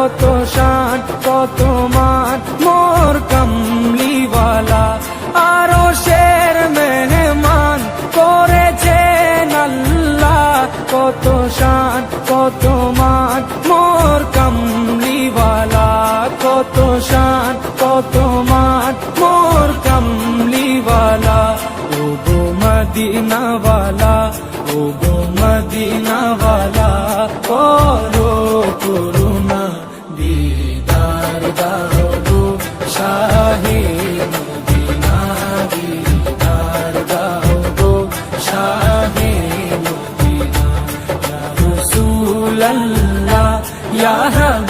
কত শান, কত মান, মোর কমলিওয়ালা। আরও শের মেহমান করেছে আল্লাহ। কত শান, কত মান, মোর কমলিওয়ালা। কত শান, কত মান, মোর কমলিওয়ালা। ও গো মদিনাওয়ালা يا هوى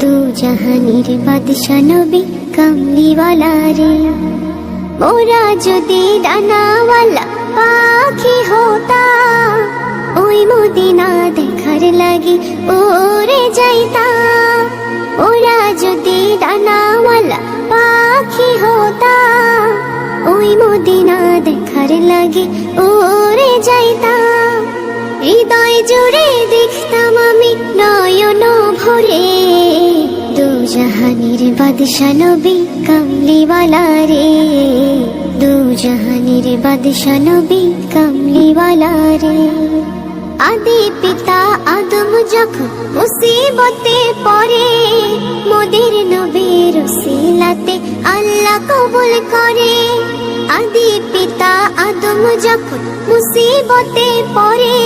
দু জাহানের বাদশা নবী কমলিওয়ালা রে মোরা যদি ডানাওয়ালা পাখি হতা ওই মদিনা দেখার লাগি ওরে যাইতা ওরা যদি ডানাওয়ালা পাখি হতা ওই মদিনা দেখার লাগে ওরে যাইতা হৃদয় জুড়ে দেখতাম আমি নয়ন ভরে জাহানের বাদশা নবী কমলিওয়ালা রে। দু জাহানের বাদশা নবী কমলিওয়ালা রে। আদি পিতা আদম যখন মুসিবতে পড়ে, মোদের নবীর সিলাতে আল্লাহ কবুল করে। আদি পিতা আদম যখন মুসিবতে পড়ে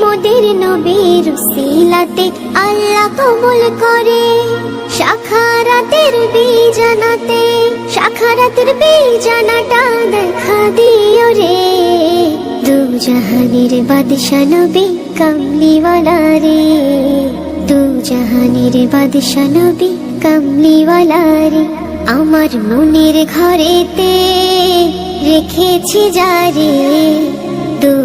মোদের নবীর সিলাতে আল্লাহ কবুল করে। শাখারাতের বীজানাতে শাখা আখারাতের জানাটা দেখা দিও রে। দু জাহানের বাদশা নবী কামলিওয়ালা রে। দু জাহানের বাদশা নবী কামলিওয়ালা রে। আমার মনের ঘরেতে রেখেছি যারে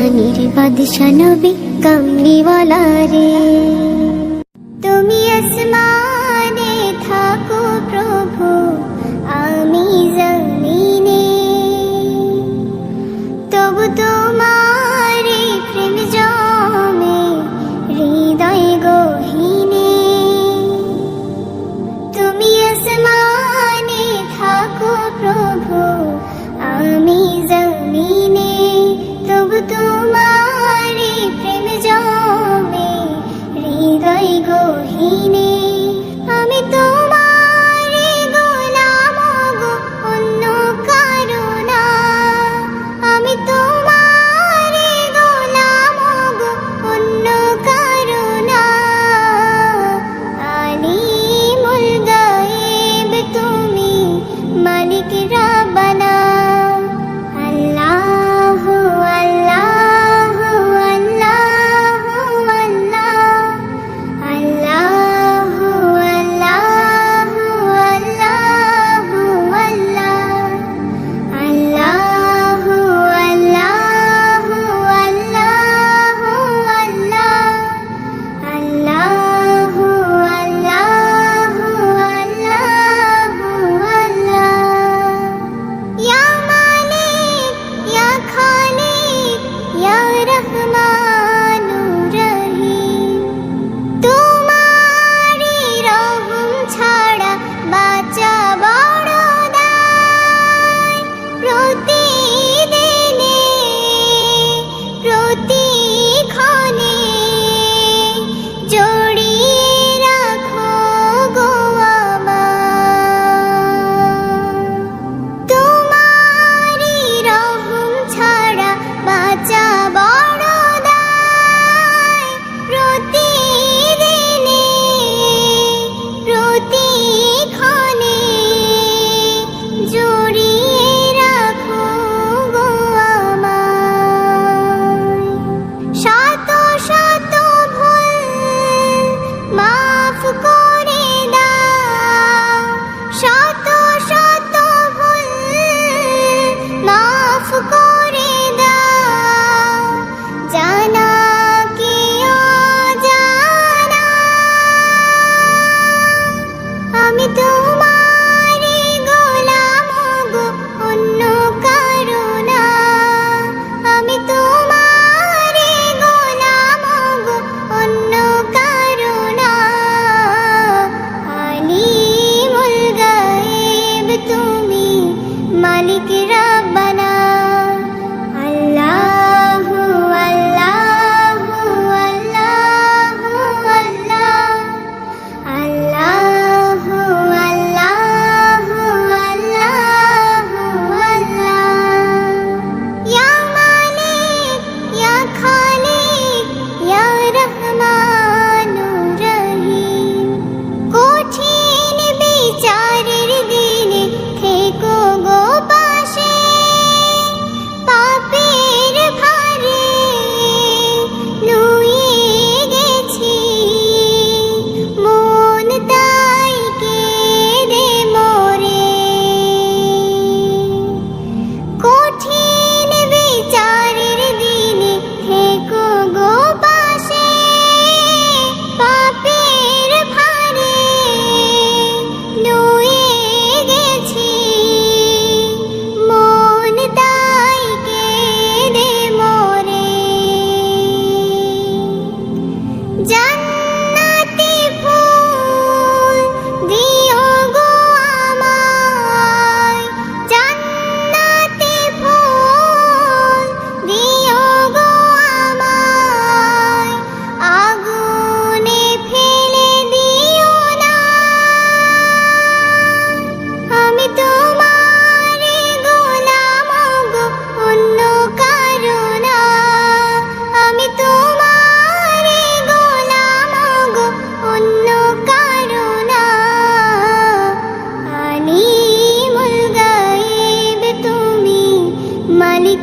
জাহানের বাদশা নবী কামলিওয়ালা রে। গহিনে আমি তোমার গোলাম আমি তোমার গোলাম গো অন্য কারও না। আলিমুল গায়েব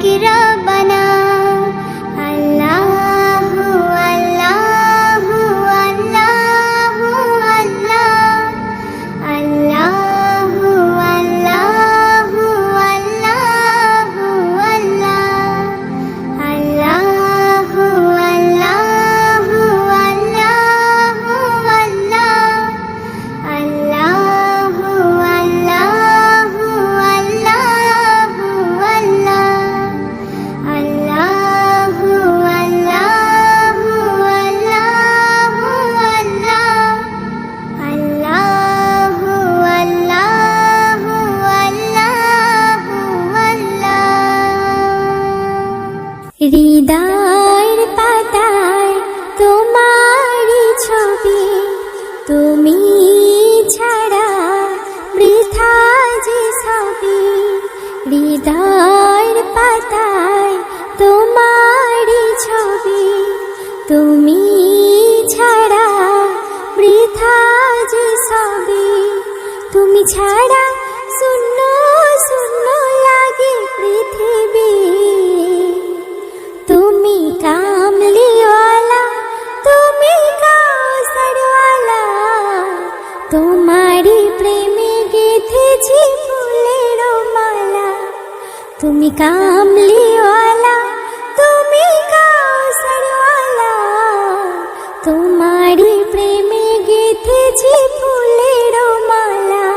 কিরা তুমি ছাড়া বৃথা যে সবই হৃদয়ের পাতায় তোমারই ছবি। তুমি ছাড়া বৃথা যে সবই, তুমি ছাড়া কামলিওয়ালা, তুমি কাউসারওয়ালা। তোমারই প্রেমে গেথেছি ফুলের মালা।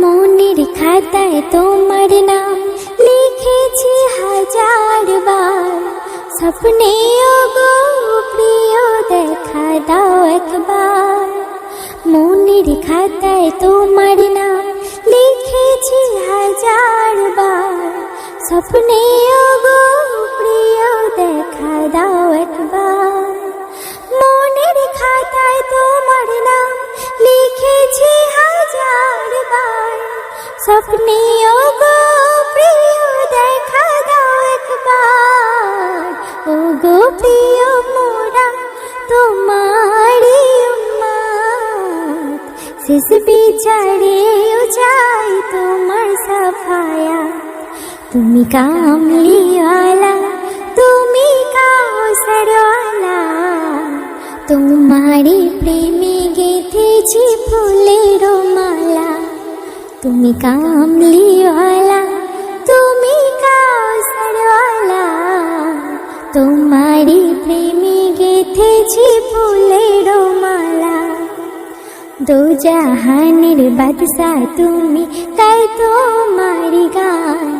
মনের খাতায় তোমার নাম লিখেছি হাজার বার। স্বপ্নে গো প্রিয়, দেখা দাও একবার। মনের খাতায় তোমার নাম লিখেছি হাজার বার। স্বপ্নে গো প্রিয় দেখা দাও একবার। মনের খাতায় তোমার নাম লিখেছি হাজার বার। স্বপ্নে গো প্রিয় দেখা দাও একবার। ও গো প্রিয় মোরা তোমারই শেষ বিচারেও চাই তোমার সাফায়া তুমি কামলিওয়ালা, তুমি কাউসারওয়ালা। তোমারই প্রেমে গেথেছি ফুলের মালা। তুমি কামলিওয়ালা, তুমি কাউসারওয়ালা। তোমারই প্রেমে গেথেছি ফুলের মালা। দো জাহানের বাদশা তুমি, তাই তোমার গান।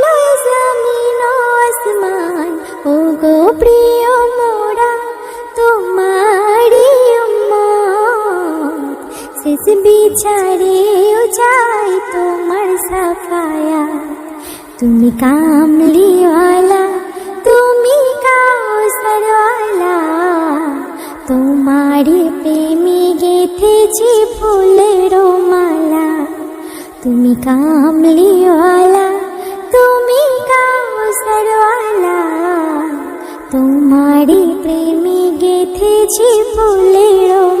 আসমান ও গো প্রিয় মোরা উম্মত। শেষ বিচারেও চাই তোমার সাফায়া তুমি কামলিওয়ালা, তুমি কাউসারওয়ালা। তোমারই প্রেমে গেথেছি ফুলের মালা। তুমি কামলিওয়ালা তোমারই প্রেমে গেথেছি ফুলের মালা